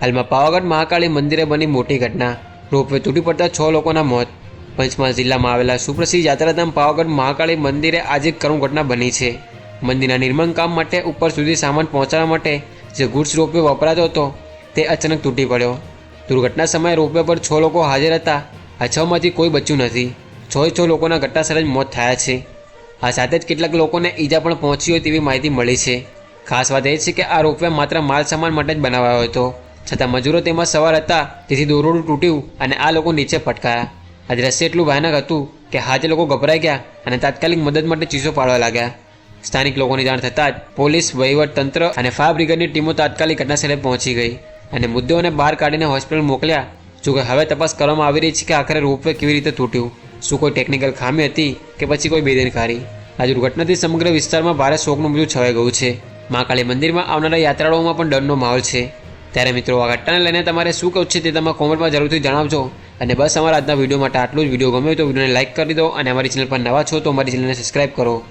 હાલમાં પાવાગઢ મહાકાળી મંદિરે બની મોટી ઘટના. રોપવે તૂટી પડતા છ લોકોના મોત. પંચમહાલ જિલ્લામાં આવેલા સુપ્રસિદ્ધ યાત્રાધામ પાવાગઢ મહાકાળી મંદિરે આજે કરુણ ઘટના બની છે. મંદિરના નિર્માણ કામ માટે ઉપર સુધી સામાન પહોંચાડવા માટે જે ગુડ્સ રોપવે વપરાતો હતો, તે અચાનક તૂટી પડ્યો. દુર્ઘટના સમયે રોપવે પર છ લોકો હાજર હતા. આ છમાંથી કોઈ બચ્યું નથી. છ છ લોકોના ઘટનાસ્થળે જ મોત થયા છે. આ સાથે જ કેટલાક લોકોને ઈજા પણ પહોંચી હોય તેવી માહિતી મળી છે. ખાસ વાત એ છે કે આ રોપવે માત્ર માલ સામાન માટે જ બનાવાયો હતો. છતાં મજૂરો તેમાં સવાર હતા, તેથી દોરડું તૂટ્યું અને આ લોકો નીચે ફટકાયા. આ દ્રશ્ય એટલું ભયાનક હતું કે હાથે લોકો ગભરાઈ ગયા અને તાત્કાલિક મદદ માટે ચીસો પાડવા લાગ્યા. સ્થાનિક લોકોની જાણ થતાં જ પોલીસ તંત્ર અને ફાયર બ્રિગેડની ટીમો તાત્કાલિક ઘટનાસ્થળે પહોંચી ગઈ અને મુદ્દેઓને બહાર કાઢીને હોસ્પિટલ મોકલ્યા. જોકે હવે તપાસ કરવામાં આવી રહી છે કે આખરે રોપવે કેવી રીતે તૂટ્યું? શું કોઈ ટેકનિકલ ખામી હતી કે પછી કોઈ બેદરકારી? આ દુર્ઘટનાથી સમગ્ર વિસ્તારમાં ભારે શોકનું બીજું છવાઈ ગયું છે. મહાકાળી મંદિરમાં આવનારા યાત્રાળુઓમાં પણ ડરનો માહોલ છે. ત્યારે મિત્રો, આ ઘટનાને લઈને તમારે શું કહું છે તે તમે કોમેન્ટમાં જરૂરથી જણાવજો. અને બસ, અમારા આજના વીડિયો માટે આટલું જ. વીડિયો ગમ્યો તો વિડીયોને લાઇક કરી દો અને અમારી ચેનલ પર નવા છો તો અમારી ચેનલને સબસ્ક્રાઈબ કરો.